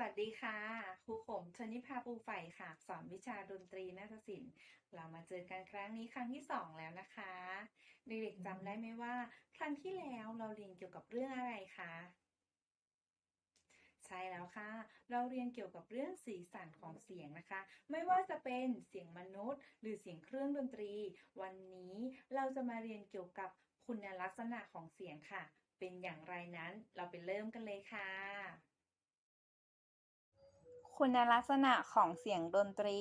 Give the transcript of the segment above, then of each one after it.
วัสดีค่ะ ครูขมชนิภาปูใฝ่ค่ะ สอนวิชาดนตรีนาฏศิลป์เรามาเจอกันครั้งนี้ครั้งที่สองแล้วนะคะเด็กๆจำได้ไหมว่า ครั้งที่แล้วเราเรียนเกี่ยวกับเรื่องอะไรคะใช่แล้วค่ะ เราเรียนเกี่ยวกับเรื่องสีสันของเสียงนะคะ ไม่ว่าจะเป็นเสียงมนุษย์ หรือเสียงเครื่องดนตรี วันนี้เราจะมาเรียนเกี่ยวกับคุณลักษณะของเสียงค่ะ เป็นอย่างไรนั้นเราไปเริ่มกันเลยค่ะ คุณลักษณะของเสียงดนตรี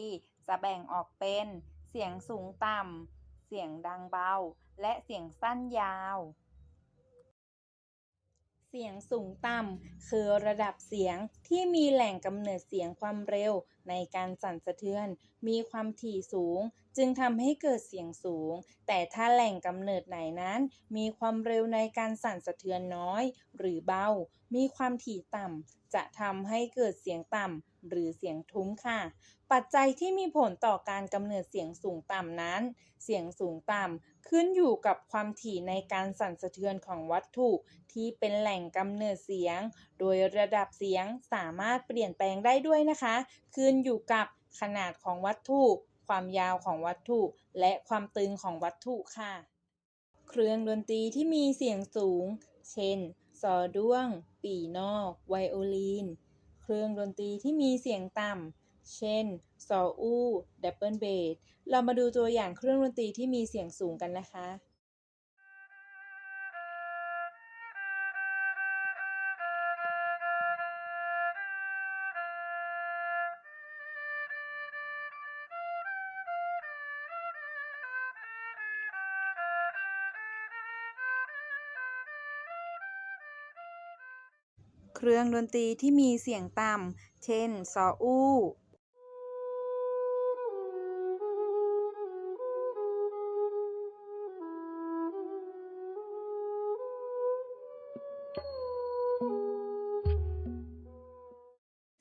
จะแบ่งออกเป็น เสียงสูงต่ำ เสียงดังเบา และเสียงสั้นยาว เสียงสูงต่ำ คือระดับเสียงที่มีแหล่งกำเนิดเสียงความเร็วในการสั่นสะเทือน มีความถี่สูง จึงทำให้เกิดเสียงสูง แต่ถ้าแหล่งกำเนิดไหนนั้น มีความเร็วในการสั่นสะเทือนน้อย หรือเบา มีความถี่ต่ำ จะทำให้เกิดเสียงต่ำ หรือเสียงทุ้มค่ะ ปัจจัยที่มีผลต่อการกำเนิดเสียงสูงต่ำนั้น เสียงสูงต่ำขึ้นอยู่กับความถี่ในการสั่นสะเทือนของวัตถุที่เป็นแหล่งกำเนิดเสียง โดยระดับเสียงสามารถเปลี่ยนแปลงได้ด้วยนะคะ ขึ้นอยู่กับขนาดของวัตถุ ความยาวของวัตถุ และความตึงของวัตถุค่ะ เครื่องดนตรีที่มีเสียงสูง เช่น ซอด้วง ปีนอก ไวโอลิน รื่องดนตรีที่มีเสียงต่ำ เช่น ซออู้ ดับเบิลเบส เรามาดูตัวอย่างเครื่องดนตรีที่มีเสียงสูงกันนะคะ เครื่องดนตรีที่มีเสียงต่ำ เช่น ซออู้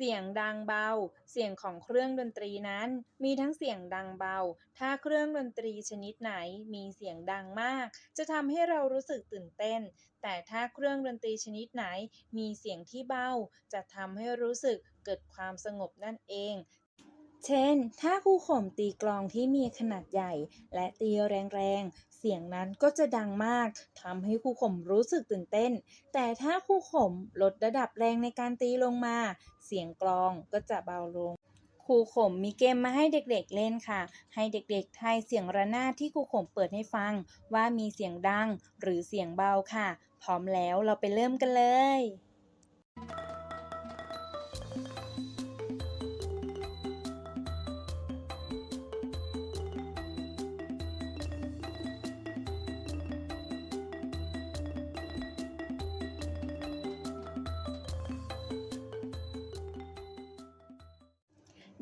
เสียงดังเบา เสียงของเครื่องดนตรีนั้น มีทั้งเสียงดังเบา ถ้าเครื่องดนตรีชนิดไหนมีเสียงดังมาก จะทำให้เรารู้สึกตื่นเต้น แต่ถ้าเครื่องดนตรีชนิดไหน มีเสียงที่เบา จะทำให้รู้สึกเกิดความสงบนั่นเอง เช่น ถ้าครูข่มตีกลองที่มีขนาดใหญ่ และตีแรงๆ เสียงนั้นก็จะดังมากทำให้ครูข่มรู้สึกตื่นเต้น แต่ถ้าครูข่มลดระดับแรงในการตีลงมา เสียงกลองก็จะเบาลงครูข่มมีเกมมาให้เด็กๆเล่นค่ะ ให้เด็กๆทายเสียงระนาดที่ครูข่มเปิดให้ฟัง ว่ามีเสียงดังหรือเสียงเบาค่ะ พร้อมแล้วเราไปเริ่มกันเลย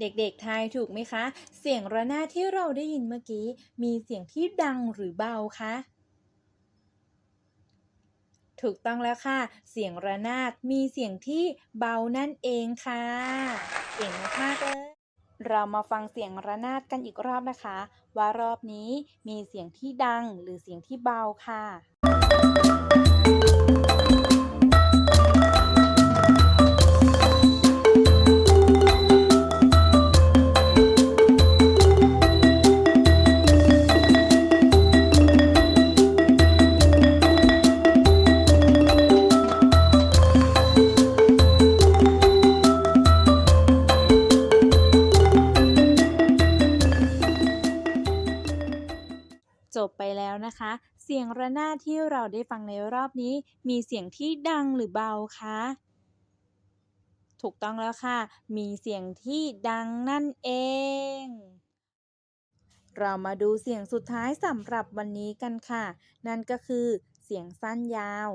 เด็กๆ ทายถูกไหมคะ เสียงระนาดที่เราได้ยินเมื่อกี้ มีเสียงที่ดังหรือเบาคะ ถูกต้องแล้วค่ะ เสียงระนาดมีเสียงที่เบานั่นเองค่ะ เก่งมากๆเลย เรามาฟังเสียงระนาดกันอีกรอบนะคะ ว่ารอบนี้มีเสียงที่ดังหรือเสียงที่เบาค่ะ แล้วนะคะ เสียงระนาดที่เราได้ฟังในรอบนี้ มีเสียงที่ดังหรือเบาคะถูกต้องแล้วค่ะ มีเสียงที่ดังนั่นเอง เรามาดูเสียงสุดท้ายสำหรับวันนี้กันค่ะ นั่นก็คือเสียงสั้นยาว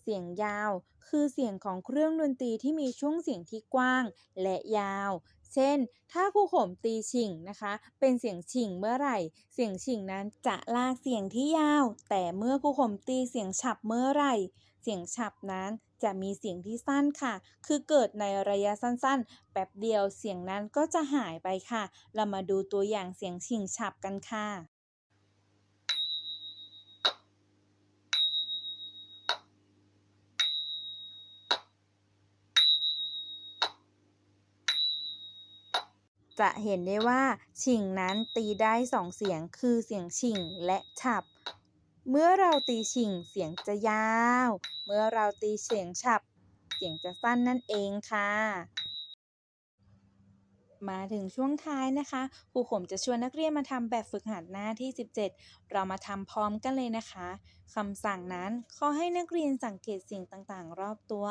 เสียงยาว คือเสียงของเครื่องดนตรีที่มีช่วงเสียงที่กว้าง และยาว เช่น ถ้าครูข่มตีฉิ่งนะคะ เป็นเสียงฉิ่งเมื่อไหร่ เสียงฉิ่งนั้นจะลากเสียงที่ยาว แต่เมื่อครูข่มตีเสียงฉับเมื่อไหร่ เสียงฉับนั้นจะมีเสียงที่สั้นค่ะ คือเกิดในระยะสั้นๆ แป๊บเดียวเสียงนั้นก็จะหายไปค่ะ เรามาดูตัวอย่างเสียงฉิงฉับกันค่ะ จะเห็นได้ว่าฉิงนั้นตีได้สองเสียงคือเสียงฉิงและฉับ เมื่อเราตีฉิงเสียงจะยาว เมื่อเราตีเสียงฉับ เสียงจะสั้นนั่นเองค่ะ มาถึงช่วงท้ายนะคะครูขมจะชวนนักเรียนมาทำแบบฝึกหัดหน้าที่ 17 เรามาทำพร้อมกันเลยนะคะคำสั่งนั้นขอให้นักเรียนสังเกตสิ่งต่างๆ รอบตัว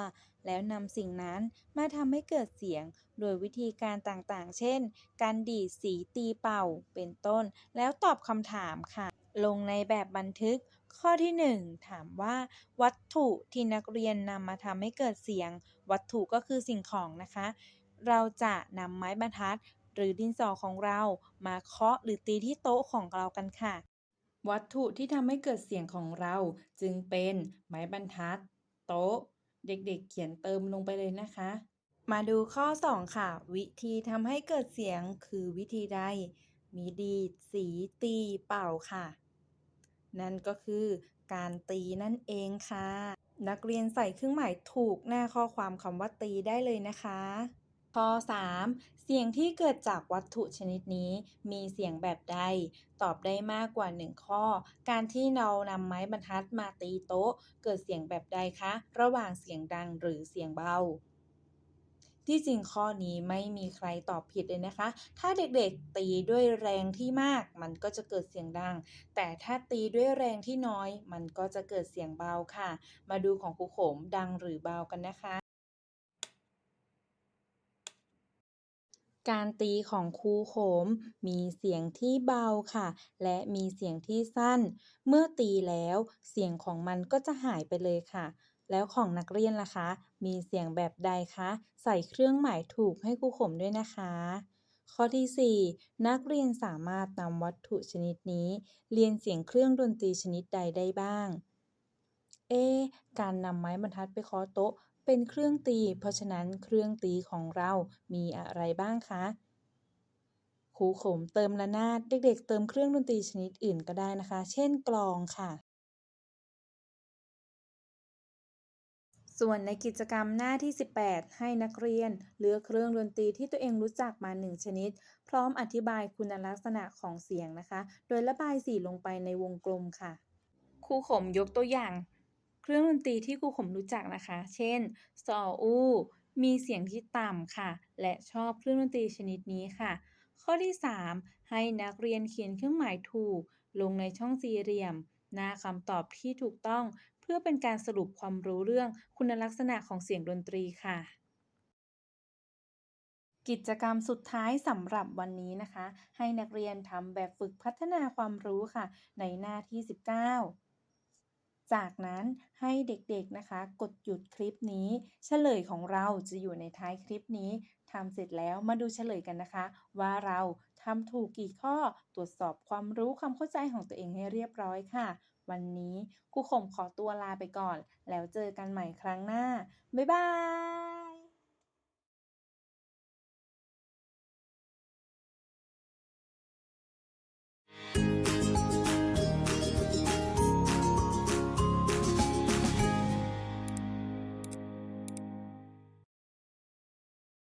แล้วนำสิ่งนั้นมาทำให้เกิดเสียง โดยวิธีการต่างๆ เช่น การดีดสีตีเป่า เป็นต้น แล้วตอบคำถามค่ะ ลงในแบบบันทึก ข้อที่ 1 ถามว่า วัตถุที่นักเรียนนำมาทำให้เกิดเสียง วัตถุก็คือสิ่งของนะคะ เราจะนำไม้บรรทัด หรือดินสอของเรามาเคาะหรือตีที่โต๊ะของเรากันค่ะ วัตถุที่ทำให้เกิดเสียงของเราจึงเป็นไม้บรรทัด โต๊ะ เด็กๆ เขียนเติมลงไปเลยนะคะ มาดูข้อ 2 ค่ะ วิธีทำให้เกิดเสียงคือวิธีใด มีดีด สีตีเป่าค่ะ นั่นก็คือการตีนั่นเองค่ะ นักเรียนใส่เครื่องหมายถูกหน้าข้อความคำว่าตีได้เลยนะคะ ข้อ 3 เสียงที่เกิดจากวัตถุชนิดนี้มีเสียงแบบใด ตอบได้มากกว่า 1 ข้อ การที่เรานำไม้บรรทัดมาตีโต๊ะ เกิดเสียงแบบใดคะ ระหว่างเสียงดังหรือเสียงเบาที่จริงข้อนี้ไม่มีใครตอบผิดเลยนะคะ ถ้าเด็กๆตีด้วยแรงที่มากมันก็จะเกิดเสียงดัง แต่ถ้าตีด้วยแรงที่น้อย มันก็จะเกิดเสียงเบาค่ะ มาดูของครูขมดังหรือเบากันนะคะ การตีของครูโขม มีเสียงที่เบาค่ะ และมีเสียงที่สั้น เมื่อตีแล้วเสียงของมันก็จะหายไปเลยค่ะ แล้วของนักเรียนล่ะคะ มีเสียงแบบใดคะ ใส่เครื่องหมายถูกให้ครูขมด้วยนะคะ ข้อที่ 4 นักเรียนสามารถนำวัตถุชนิดนี้ เรียนเสียงเครื่องดนตรีชนิดใดได้บ้าง เอ การนำไม้บรรทัดไปเคาะโต๊ะ เป็นเครื่องตี เพราะฉะนั้นเครื่องตีของเรามีอะไรบ้างคะครูขมเติมระนาดเด็กๆ เติมเครื่องดนตรีชนิดอื่นก็ได้นะคะ เช่นกลองค่ะ ส่วนในกิจกรรมหน้าที่ 18 ให้นักเรียน เลือกเครื่องดนตรีที่ตัวเองรู้จักมา1ชนิด พร้อมอธิบายคุณลักษณะของเสียงนะคะ โดยระบายสีลงไปในวงกลมค่ะครูขมยกตัวอย่าง เครื่องดนตรีที่ครูขมรู้จักนะคะ เช่น ซออู มีเสียงที่ต่ำค่ะ และชอบเครื่องดนตรีชนิดนี้ค่ะ ข้อที่ 3 ให้นักเรียนเขียนเครื่องหมายถูก ลงในช่องสี่เหลี่ยม หน้าคำตอบที่ถูกต้อง เพื่อเป็นการสรุปความรู้เรื่องคุณลักษณะของเสียงดนตรีค่ะกิจกรรมสุดท้ายสำหรับวันนี้นะคะ ให้นักเรียนทำแบบฝึกพัฒนาความรู้ค่ะ ในหน้าที่ 19 จากนั้นให้เด็กๆนะคะ กดหยุดคลิปนี้เฉลยของเราจะอยู่ในท้ายคลิปนี้ทำเสร็จแล้วมาดูเฉลยกันนะคะ ว่าเราทำถูกกี่ข้อตรวจสอบความรู้ความเข้าใจของตัวเองให้เรียบร้อยค่ะ วันนี้ครูข่มขอตัวลาไปก่อน แล้วเจอกันใหม่ครั้งหน้า บ๊ายบาย